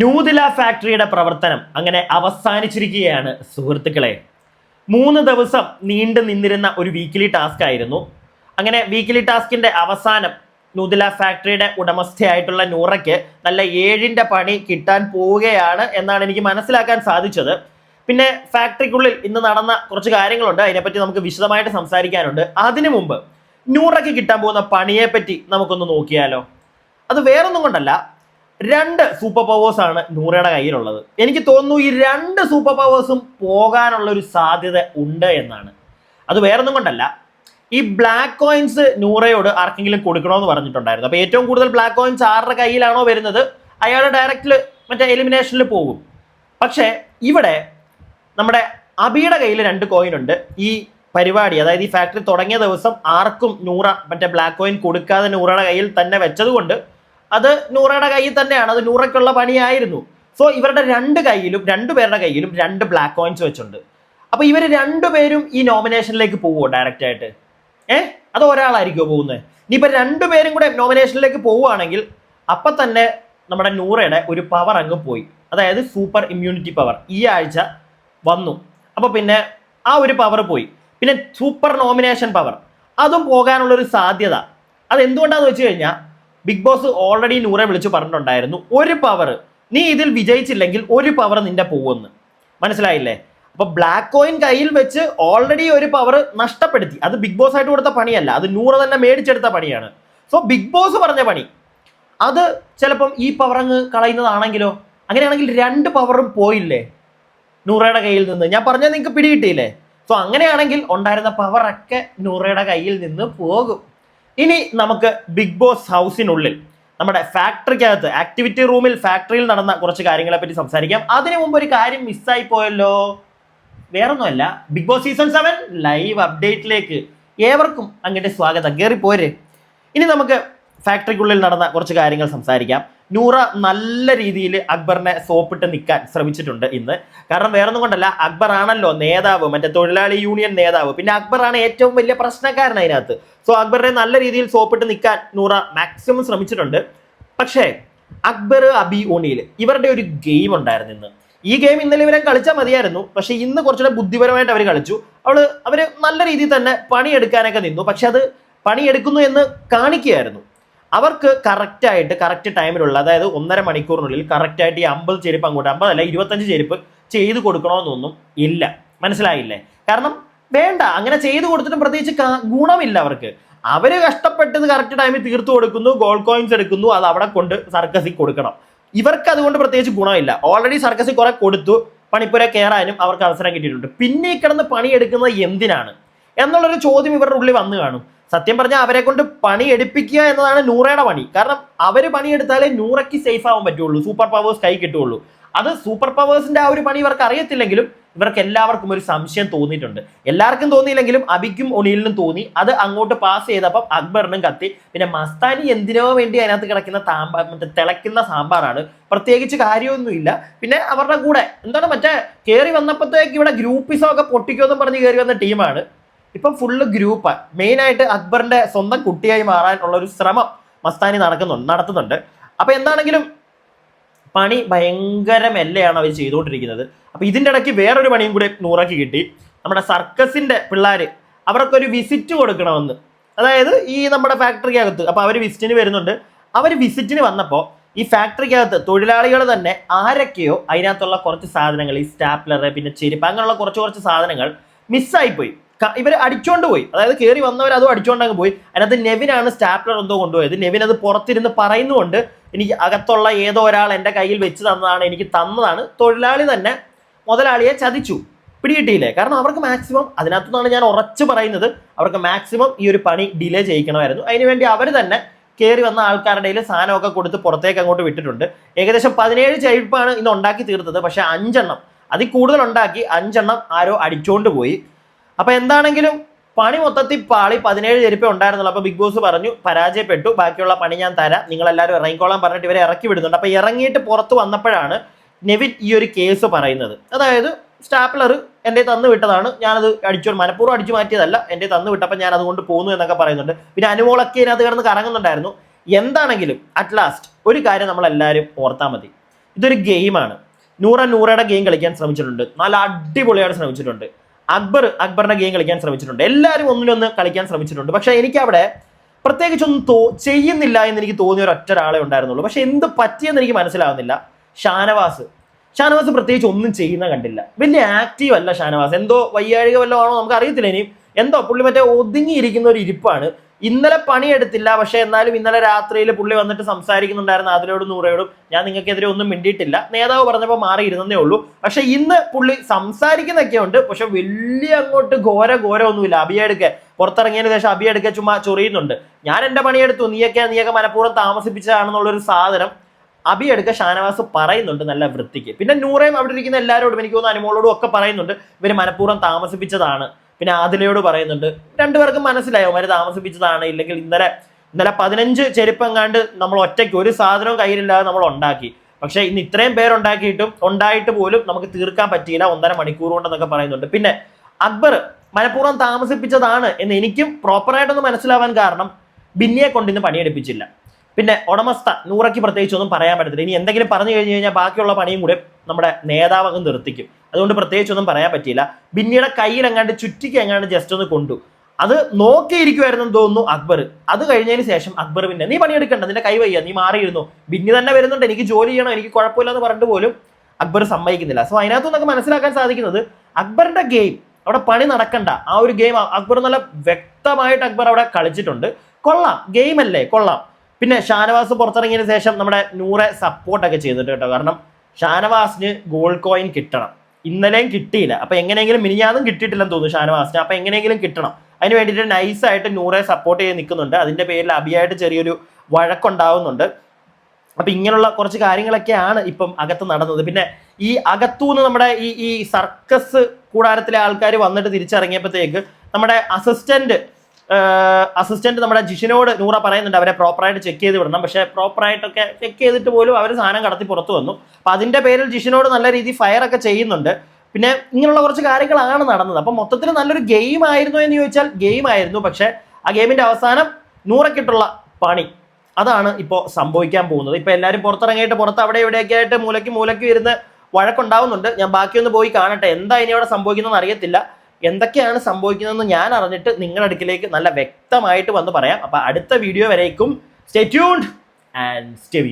നൂതില ഫാക്ടറിയുടെ പ്രവർത്തനം അങ്ങനെ അവസാനിച്ചിരിക്കുകയാണ് സുഹൃത്തുക്കളെ. മൂന്ന് ദിവസം നീണ്ടു നിന്നിരുന്ന ഒരു വീക്കിലി ടാസ്ക് ആയിരുന്നു. അങ്ങനെ വീക്കിലി ടാസ്കിന്റെ അവസാനം നൂതില ഫാക്ടറിയുടെ ഉടമസ്ഥയായിട്ടുള്ള നൂറയ്ക്ക് നല്ല ഏഴിന്റെ പണി കിട്ടാൻ പോവുകയാണ് എന്നാണ് എനിക്ക് മനസ്സിലാക്കാൻ സാധിച്ചത്. പിന്നെ ഫാക്ടറിക്കുള്ളിൽ ഇന്ന് നടന്ന കുറച്ച് കാര്യങ്ങളുണ്ട്. അതിനെപ്പറ്റി നമുക്ക് വിശദമായിട്ട് സംസാരിക്കാനുണ്ട്. അതിനു മുമ്പ് നൂറയ്ക്ക് കിട്ടാൻ പോകുന്ന പണിയെപ്പറ്റി നമുക്കൊന്ന് നോക്കിയാലോ? അത് വേറൊന്നും കൊണ്ടല്ല. രണ്ട് സൂപ്പർ പവേഴ്സ് ആണ് നൂറയുടെ കയ്യിലുള്ളത്. എനിക്ക് തോന്നുന്നു ഈ രണ്ട് സൂപ്പർ പവേഴ്സും പോകാനുള്ള ഒരു സാധ്യത ഉണ്ട് എന്നാണ്. അത് വേറൊന്നും കൊണ്ടല്ല. ഈ ബ്ലാക്ക് കോയിൻസ് നൂറയോട് ആർക്കെങ്കിലും കൊടുക്കണമെന്ന് പറഞ്ഞിട്ടുണ്ടായിരുന്നു. അപ്പോൾ ഏറ്റവും കൂടുതൽ ബ്ലാക്ക് കോയിൻസ് ആരുടെ കയ്യിലാണോ വരുന്നത്? അയാൾ ഡയറക്റ്റിൽ മറ്റേ എലിമിനേഷനിൽ പോകും. പക്ഷേ ഇവിടെ നമ്മുടെ അബിയുടെ കയ്യിൽ രണ്ട് കോയിൻ ഉണ്ട്. ഈ പരിപാടി അതായത് ഈ ഫാക്ടറി തുടങ്ങിയ ദിവസം ആർക്കും നൂറ മറ്റേ ബ്ലാക്ക് കോയിൻ കൊടുക്കാതെ നൂറയുടെ കയ്യിൽ തന്നെ വെച്ചതുകൊണ്ട് അത് നൂറയുടെ കയ്യിൽ തന്നെയാണ്. അത് നൂറയ്ക്കുള്ള പണിയായിരുന്നു. സോ ഇവരുടെ രണ്ട് കയ്യിലും രണ്ട് പേരുടെ കയ്യിലും രണ്ട് ബ്ലാക്ക് കോയിൻസ് വെച്ചുണ്ട് അപ്പോൾ ഇവർ രണ്ടുപേരും ഈ നോമിനേഷനിലേക്ക് പോവുമോ ഡയറക്റ്റ് ആയിട്ട്? ഏഹ് അത് ഒരാളായിരിക്കുമോ പോകുന്നത്? ഇനിയിപ്പോൾ രണ്ടുപേരും കൂടെ നോമിനേഷനിലേക്ക് പോവുകയാണെങ്കിൽ അപ്പം തന്നെ നമ്മുടെ നൂറയുടെ ഒരു പവർ അങ്ങ് പോയി. അതായത് സൂപ്പർ ഇമ്മ്യൂണിറ്റി പവർ ഈ ആഴ്ച വന്നു. അപ്പോൾ പിന്നെ ആ ഒരു പവർ പോയി. പിന്നെ സൂപ്പർ നോമിനേഷൻ പവർ അതും പോകാനുള്ളൊരു സാധ്യത. അത് എന്തുകൊണ്ടാന്ന് വെച്ച് കഴിഞ്ഞാൽ ബിഗ് ബോസ് ഓൾറെഡി നൂറെ വിളിച്ച് പറഞ്ഞിട്ടുണ്ടായിരുന്നു. ഒരു പവർ നീ ഇതിൽ വിജയിച്ചില്ലെങ്കിൽ ഒരു പവർ നിന്റെ പോവെന്ന്. മനസ്സിലായില്ലേ? അപ്പൊ ബ്ലാക്ക് കോയിൻ കയ്യിൽ വെച്ച് ഓൾറെഡി ഒരു പവർ നഷ്ടപ്പെടുത്തി. അത് ബിഗ് ബോസ് ആയിട്ട് കൊടുത്ത പണിയല്ല. അത് നൂറ് തന്നെ മേടിച്ചെടുത്ത പണിയാണ്. സോ ബിഗ് ബോസ് പറഞ്ഞ പണി. അത് ചിലപ്പം ഈ പവർ അങ്ങ് കളയുന്നതാണെങ്കിലോ? അങ്ങനെയാണെങ്കിൽ രണ്ട് പവറും പോയില്ലേ? നൂറയുടെ കയ്യിൽ നിന്ന്. ഞാൻ പറഞ്ഞാൽ നിങ്ങൾക്ക് പിടികിട്ടിയില്ലേ? സോ അങ്ങനെയാണെങ്കിൽ ഉണ്ടായിരുന്ന പവറൊക്കെ നൂറയുടെ കയ്യിൽ നിന്ന് പോകും. ഇനി നമുക്ക് ബിഗ് ബോസ് ഹൗസിനുള്ളിൽ നമ്മുടെ ഫാക്ടറിക്കകത്ത് ആക്ടിവിറ്റി റൂമിൽ ഫാക്ടറിയിൽ നടന്ന കുറച്ച് കാര്യങ്ങളെ പറ്റി സംസാരിക്കാം. അതിനു മുമ്പ് ഒരു കാര്യം മിസ്സായി പോയല്ലോ. വേറൊന്നുമല്ല Big Boss season seven live അപ്ഡേറ്റിലേക്ക് ഏവർക്കും അങ്ങോട്ട് സ്വാഗതം. കയറി പോരെ ഇനി നമുക്ക് ഫാക്ടറിക്കുള്ളിൽ നടന്ന കുറച്ച് കാര്യങ്ങൾ സംസാരിക്കാം. നൂറ നല്ല രീതിയിൽ അക്ബറിനെ സോപ്പിട്ട് നിൽക്കാൻ ശ്രമിച്ചിട്ടുണ്ട് ഇന്ന്. കാരണം വേറൊന്നും കൊണ്ടല്ല അക്ബർ ആണല്ലോ നേതാവ് മറ്റേ തൊഴിലാളി യൂണിയൻ നേതാവ്. പിന്നെ അക്ബറാണ് ഏറ്റവും വലിയ പ്രശ്നക്കാരൻ അതിനകത്ത്. സോ അക്ബറിനെ നല്ല രീതിയിൽ സോപ്പിട്ട് നിൽക്കാൻ നൂറ മാക്സിമം ശ്രമിച്ചിട്ടുണ്ട്. പക്ഷേ അക്ബർ അബി ഒണിയിൽ ഇവരുടെ ഒരു ഗെയിം ഉണ്ടായിരുന്നു ഇന്ന്. ഈ ഗെയിം ഇന്നലെ ഇവരെ കളിച്ചാൽ മതിയായിരുന്നു. പക്ഷേ ഇന്ന് കുറച്ചുകൂടെ ബുദ്ധിപരമായിട്ട് അവർ കളിച്ചു. അവൾ അവർ നല്ല രീതിയിൽ തന്നെ പണിയെടുക്കാനൊക്കെ നിന്നു. പക്ഷെ അത് പണിയെടുക്കുന്നു എന്ന് കാണിക്കുകയായിരുന്നു. അവർക്ക് കറക്റ്റ് ആയിട്ട് കറക്റ്റ് ടൈമിലുള്ള അതായത് ഒന്നര മണിക്കൂറിനുള്ളിൽ കറക്റ്റ് ആയിട്ട് ഈ അമ്പത് ചെരുപ്പ് അങ്ങോട്ട് അമ്പതല്ല ഇരുപത്തഞ്ച് ചെരുപ്പ് ചെയ്ത് കൊടുക്കണമെന്നൊന്നും ഇല്ല. മനസ്സിലായില്ലേ? കാരണം വേണ്ട അങ്ങനെ ചെയ്തു കൊടുത്തിട്ടും പ്രത്യേകിച്ച് ഗുണമില്ല അവർക്ക്. അവർ കഷ്ടപ്പെട്ടത് കറക്റ്റ് ടൈമിൽ തീർത്തു കൊടുക്കുന്നു ഗോൾഡ് കോയിൻസ് എടുക്കുന്നു അത് അവിടെ കൊണ്ട് സർക്കസിൽ കൊടുക്കണം. ഇവർക്ക് അതുകൊണ്ട് പ്രത്യേകിച്ച് ഗുണമില്ല. ഓൾറെഡി സർക്കസിൽ കുറെ കൊടുത്തു പണിപ്പുര കയറാനും അവർക്ക് അവസരം കിട്ടിയിട്ടുണ്ട്. പിന്നെ കിടന്ന് പണിയെടുക്കുന്നത് എന്തിനാണ്? എന്നുള്ളൊരു ചോദ്യം ഇവരുടെ ഉള്ളിൽ വന്നു കാണും. സത്യം പറഞ്ഞാൽ അവരെ കൊണ്ട് പണി എടുപ്പിക്കുക എന്നതാണ് നൂറയുടെ പണി. കാരണം അവർ പണിയെടുത്താലേ നൂറയ്ക്ക് സേഫ് ആവാൻ പറ്റുള്ളൂ. സൂപ്പർ പവേഴ്സ് കൈ കിട്ടുള്ളൂ. അത് സൂപ്പർ പവേഴ്സിന്റെ ആ ഒരു പണി ഇവർക്ക് അറിയത്തില്ലെങ്കിലും ഇവർക്ക് എല്ലാവർക്കും ഒരു സംശയം തോന്നിയിട്ടുണ്ട്. എല്ലാവർക്കും തോന്നിയില്ലെങ്കിലും അബിക്കും ഒണിയിലിനും തോന്നി. അത് അങ്ങോട്ട് പാസ് ചെയ്തപ്പം അക്ബറിനും കത്തി. പിന്നെ മസ്താനി എന്തിനോ വേണ്ടി അതിനകത്ത് കിടക്കുന്ന സാമ്പാർ മറ്റേ തിളയ്ക്കുന്ന സാമ്പാറാണ്. പ്രത്യേകിച്ച് കാര്യമൊന്നുമില്ല. പിന്നെ അവരുടെ കൂടെ എന്താണ് മറ്റേ കയറി വന്നപ്പോഴത്തേക്ക് ഇവിടെ ഗ്രൂപ്പിസം ഒക്കെ പൊട്ടിക്കുമെന്നും പറഞ്ഞ് കയറി വന്ന ടീമാണ് ഇപ്പം ഫുള്ള് ഗ്രൂപ്പ് മെയിൻ ആയിട്ട് അക്ബറിന്റെ സ്വന്തം കുട്ടിയായി മാറാനുള്ള ഒരു ശ്രമം മസ്താനി നടക്കുന്നുണ്ട് നടത്തുന്നുണ്ട്. അപ്പൊ എന്താണെങ്കിലും പണി ഭയങ്കര മെല്ലെയാണ് അവർ ചെയ്തുകൊണ്ടിരിക്കുന്നത്. അപ്പൊ ഇതിന്റെ ഇടയ്ക്ക് വേറൊരു പണിയും കൂടെ നൂറാക്കി കിട്ടി. നമ്മുടെ സർക്കസിന്റെ പിള്ളേര് അവർക്കൊരു വിസിറ്റ് കൊടുക്കണമെന്ന്. അതായത് ഈ നമ്മുടെ ഫാക്ടറിക്കകത്ത് അപ്പൊ അവർ വിസിറ്റിന് വരുന്നുണ്ട്. അവർ വിസിറ്റിന് വന്നപ്പോൾ ഈ ഫാക്ടറിക്കകത്ത് തൊഴിലാളികൾ തന്നെ ആരൊക്കെയോ അതിനകത്തുള്ള കുറച്ച് സാധനങ്ങൾ ഈ സ്റ്റാപ്ലർ പിന്നെ ചെരുപ്പ് അങ്ങനെയുള്ള കുറച്ച് കുറച്ച് സാധനങ്ങൾ മിസ്സായിപ്പോയി ഇവർ അടിച്ചോണ്ട് പോയി. അതായത് കയറി വന്നവർ അതും അടിച്ചോണ്ട് അങ്ങ് പോയി. അതിനകത്ത് നെവിനാണ് സ്റ്റാപ്ലർ എന്തോ കൊണ്ടുപോയത്. നെവിൻ അത് പുറത്തിരുന്ന് പറയുന്നുകൊണ്ട് എനിക്ക് അകത്തുള്ള ഏതോ ഒരാൾ എന്റെ കയ്യിൽ വെച്ച് തന്നതാണ് എനിക്ക് തന്നതാണ്. തൊഴിലാളി തന്നെ മുതലാളിയെ ചതിച്ചു. പിടികിട്ടിയില്ലേ? കാരണം അവർക്ക് മാക്സിമം അതിനകത്തുനിന്നാണ് ഞാൻ ഉറച്ച് പറയുന്നത്. അവർക്ക് മാക്സിമം ഈ ഒരു പണി ഡിലേ ചെയ്യിക്കണമായിരുന്നു. അതിനുവേണ്ടി അവർ തന്നെ കയറി വന്ന ആൾക്കാരുടെ കയ്യിൽ സാധനമൊക്കെ കൊടുത്ത് പുറത്തേക്ക് അങ്ങോട്ട് വിട്ടിട്ടുണ്ട്. ഏകദേശം പതിനേഴ് ചെരുപ്പാണ് ഇന്ന് ഉണ്ടാക്കി തീർത്തത്. പക്ഷേ അഞ്ചെണ്ണം അതിൽ കൂടുതൽ ഉണ്ടാക്കി അഞ്ചെണ്ണം ആരോ അടിച്ചോണ്ട് പോയി. അപ്പൊ എന്താണെങ്കിലും പണി മൊത്തത്തിൽ പാളി പതിനേഴ് ചെരുപ്പേ ഉണ്ടായിരുന്നുള്ളൂ. അപ്പൊ ബിഗ് ബോസ് പറഞ്ഞു പരാജയപ്പെട്ടു. ബാക്കിയുള്ള പണി ഞാൻ തരാം. നിങ്ങൾ എല്ലാവരും ഇറങ്ങിക്കോളാൻ പറഞ്ഞിട്ട് ഇവരെ ഇറക്കി വിടുന്നുണ്ട്. അപ്പൊ ഇറങ്ങിയിട്ട് പുറത്ത് വന്നപ്പോഴാണ് നെവിൻ ഈ ഒരു കേസ് പറയുന്നത്. അതായത് സ്റ്റാപ്ലർ എന്റെ തന്നു വിട്ടതാണ്. ഞാനത് അടിച്ചു മനഃപൂർവം അടിച്ചു മാറ്റിയതല്ല. എന്റെ തന്നു വിട്ടപ്പോൾ ഞാൻ അതുകൊണ്ട് പോന്നു എന്നൊക്കെ പറയുന്നുണ്ട്. പിന്നെ അനുമോളൊക്കെ ഇതിനകത്ത് കിടന്ന് കറങ്ങുന്നുണ്ടായിരുന്നു. എന്താണെങ്കിലും അറ്റ് ലാസ്റ്റ് ഒരു കാര്യം നമ്മളെല്ലാവരും ഓർത്താൽ മതി. ഇതൊരു ഗെയിമാണ്. നൂറ നൂറയുടെ ഗെയിം കളിക്കാൻ ശ്രമിച്ചിട്ടുണ്ട്. നല്ല അടിപൊളിയായിട്ട് ശ്രമിച്ചിട്ടുണ്ട്. അക്ബർ അക്ബറിന്റെ ഗെയിം കളിക്കാൻ ശ്രമിച്ചിട്ടുണ്ട്. എല്ലാവരും ഒന്നിനൊന്ന് കളിക്കാൻ ശ്രമിച്ചിട്ടുണ്ട്. പക്ഷെ എനിക്ക് അവിടെ പ്രത്യേകിച്ചൊന്നും തോ ചെയ്യുന്നില്ല എന്ന് എനിക്ക് തോന്നിയ ഒറ്റ ഒരാളെ ഉണ്ടായിരുന്നുള്ളൂ. പക്ഷെ എന്ത് പറ്റിയെന്ന് എനിക്ക് മനസ്സിലാവുന്നില്ല. ഷാനവാസ്. ഷാനവാസ് പ്രത്യേകിച്ച് ഒന്നും ചെയ്യുന്ന കണ്ടില്ല. വലിയ ആക്റ്റീവ് അല്ല ഷാനവാസ്. എന്തോ വയ്യാഴിക വല്ലതും ആണോ നമുക്ക് അറിയത്തില്ല ഇനിയും. എന്തോ പുള്ളി മറ്റേ ഒതുങ്ങിയിരിക്കുന്ന ഒരു ഇരിപ്പാണ്. ഇന്നലെ പണിയെടുത്തില്ല പക്ഷെ എന്നാലും ഇന്നലെ രാത്രിയിൽ പുള്ളി വന്നിട്ട് സംസാരിക്കുന്നുണ്ടായിരുന്നു അതിലോടും നൂറയോടും. ഞാൻ നിങ്ങൾക്കെതിരെ ഒന്നും മിണ്ടിയിട്ടില്ല. നേതാവ് പറഞ്ഞപ്പോൾ മാറിയിരുന്നേ ഉള്ളൂ. പക്ഷെ ഇന്ന് പുള്ളി സംസാരിക്കുന്നൊക്കെ ഉണ്ട് പക്ഷെ വലിയ അങ്ങോട്ട് ഘോര ഘോര ഒന്നുമില്ല അഭിയെടുക്കെ പുറത്തിറങ്ങിയതിന് ശേഷം അഭിയെടുക്കെ ചുമ്മാ ചൊറിയുന്നുണ്ട്. ഞാൻ എന്റെ പണിയെടുത്തു നീയൊക്കെ നീയൊക്കെ മനഃപൂർവം താമസിപ്പിച്ചതാണെന്നുള്ളൊരു സാധനം അഭിയെടുക്ക ഷാനവാസ് പറയുന്നുണ്ട് നല്ല വൃത്തിക്ക്. പിന്നെ നൂറയും അവിടെ ഇരിക്കുന്ന എല്ലാവരോടും എനിക്ക് തോന്നുന്നു അനുമോളോടും ഒക്കെ പറയുന്നുണ്ട്. ഇവർ മനഃപൂർവം താമസിപ്പിച്ചതാണ്. പിന്നെ ആദിലയോട് പറയുന്നുണ്ട് രണ്ടുപേർക്കും മനസ്സിലായോ? അവർ താമസിപ്പിച്ചതാണ്. ഇല്ലെങ്കിൽ ഇന്നലെ ഇന്നലെ പതിനഞ്ച് ചെരുപ്പെങ്ങാണ്ട് നമ്മൾ ഒറ്റയ്ക്ക് ഒരു സാധനവും കയ്യിലില്ലാതെ നമ്മൾ ഉണ്ടാക്കി. പക്ഷെ ഇന്ന് ഇത്രയും പേരുണ്ടാക്കിയിട്ടും ഉണ്ടായിട്ട് പോലും നമുക്ക് തീർക്കാൻ പറ്റിയില്ല. ഒന്നര മണിക്കൂർ കൊണ്ടെന്നൊക്കെ പറയുന്നുണ്ട്. പിന്നെ അക്ബർ മനഃപൂർവം താമസിപ്പിച്ചതാണ് എന്ന് എനിക്കും പ്രോപ്പറായിട്ടൊന്ന് മനസ്സിലാവാൻ കാരണം ബിന്നിയെ കൊണ്ട് ഇന്ന് പണിയെടുപ്പിച്ചില്ല. പിന്നെ ഉടമസ്ഥ നൂറയ്ക്ക് പ്രത്യേകിച്ച് ഒന്നും പറയാൻ പറ്റത്തില്ല. ഇനി എന്തെങ്കിലും പറഞ്ഞു കഴിഞ്ഞു കഴിഞ്ഞാൽ ബാക്കിയുള്ള പണിയും കൂടെ നമ്മുടെ നേതാവ് അങ്ങ് നിർത്തിക്കും. അതുകൊണ്ട് പ്രത്യേകിച്ച് ഒന്നും പറയാൻ പറ്റിയില്ല. ബിന്നിയുടെ കയ്യിൽ എങ്ങാണ്ട് ചുറ്റിക്ക് എങ്ങാണ്ട് ജസ്റ്റ് ഒന്ന് കൊണ്ടു. അത് നോക്കിയിരിക്കുമായിരുന്നു തോന്നുന്നു അക്ബർ. അത് കഴിഞ്ഞതിന് ശേഷം അക്ബർ പിന്നെ നീ പണിയെടുക്കണ്ട നിന്റെ കൈ വയ്യ നീ മാറിയിരുന്നു. ബിന്നി തന്നെ വരുന്നുണ്ട് എനിക്ക് ജോലി ചെയ്യണം എനിക്ക് കുഴപ്പമില്ല എന്ന് പറഞ്ഞിട്ട് പോലും അക്ബർ സമ്മതിക്കുന്നില്ല. സോ അതിനകത്ത് നമുക്ക് മനസ്സിലാക്കാൻ സാധിക്കുന്നത് അക്ബറിന്റെ ഗെയിം അവിടെ പണി നടക്കണ്ട. ആ ഒരു ഗെയിം അക്ബർ നല്ല വ്യക്തമായിട്ട് അക്ബർ അവിടെ കളിച്ചിട്ടുണ്ട്. കൊള്ളാം ഗെയിം അല്ലേ കൊള്ളാം. പിന്നെ ഷാനവാസ് പുറത്തിറങ്ങിയതിന് ശേഷം നമ്മുടെ നൂറെ സപ്പോർട്ടൊക്കെ ചെയ്തിട്ട് കേട്ടോ. കാരണം ഷാനവാസിന് ഗോൾഡ് കോയിൻ കിട്ടണം. ഇന്നലെയും കിട്ടിയില്ല. അപ്പൊ എങ്ങനെയെങ്കിലും മിനിഞ്ഞാതും കിട്ടിയിട്ടില്ലെന്ന് തോന്നുന്നു ഷാനവാസിന്. അപ്പൊ എങ്ങനെയെങ്കിലും കിട്ടണം. അതിന് വേണ്ടിയിട്ട് നൈസായിട്ട് നൂറെ സപ്പോർട്ട് ചെയ്ത് നിൽക്കുന്നുണ്ട്. അതിന്റെ പേരിൽ അഭിയായിട്ട് ചെറിയൊരു വഴക്കുണ്ടാവുന്നുണ്ട്. അപ്പൊ ഇങ്ങനെയുള്ള കുറച്ച് കാര്യങ്ങളൊക്കെയാണ് ഇപ്പം അകത്ത് നടന്നത്. പിന്നെ ഈ അകത്തുനിന്ന് നമ്മുടെ ഈ ഈ സർക്കസ് കൂടാരത്തിലെ ആൾക്കാർ വന്നിട്ട് തിരിച്ചിറങ്ങിയപ്പോഴത്തേക്ക് നമ്മുടെ അസിസ്റ്റന്റ് അസിസ്റ്റന്റ് നമ്മുടെ ജിഷിനോട് നൂറ പറയുന്നുണ്ട് അവരെ പ്രോപ്പറായിട്ട് ചെക്ക് ചെയ്ത് വിടണം. പക്ഷേ പ്രോപ്പറായിട്ടൊക്കെ ചെക്ക് ചെയ്തിട്ട് പോലും അവർ സാധനം കടത്തി പുറത്തു വന്നു. അപ്പം അതിന്റെ പേരിൽ ജിഷിനോട് നല്ല രീതിയിൽ ഫയർ ഒക്കെ ചെയ്യുന്നുണ്ട്. പിന്നെ ഇങ്ങനെയുള്ള കുറച്ച് കാര്യങ്ങളാണ് നടന്നത്. അപ്പം മൊത്തത്തിൽ നല്ലൊരു ഗെയിം ആയിരുന്നു എന്ന് ചോദിച്ചാൽ ഗെയിം ആയിരുന്നു. പക്ഷേ ആ ഗെയിമിന്റെ അവസാനം നൂറക്കിട്ടുള്ള പണി. അതാണ് ഇപ്പോൾ സംഭവിക്കാൻ പോകുന്നത്. ഇപ്പോൾ എല്ലാവരും പുറത്തിറങ്ങിയിട്ട് പുറത്ത് അവിടെ ഇവിടെയൊക്കെ ആയിട്ട് മൂലയ്ക്ക് മൂലയ്ക്ക് ഇരുന്ന് വഴക്കുണ്ടാവുന്നുണ്ട്. ഞാൻ ബാക്കിയൊന്ന് പോയി കാണട്ടെ. എന്താ ഇനി അവിടെ സംഭവിക്കുന്നതെന്ന് അറിയത്തില്ല. എന്തൊക്കെയാണ് സംഭവിക്കുന്നതെന്ന് ഞാൻ അറിഞ്ഞിട്ട് നിങ്ങളുടെ അടുക്കിലേക്ക് നല്ല വ്യക്തമായിട്ട് വന്ന് പറയാം. അപ്പൊ അടുത്ത വീഡിയോ വരേക്കും. Stay tuned and stay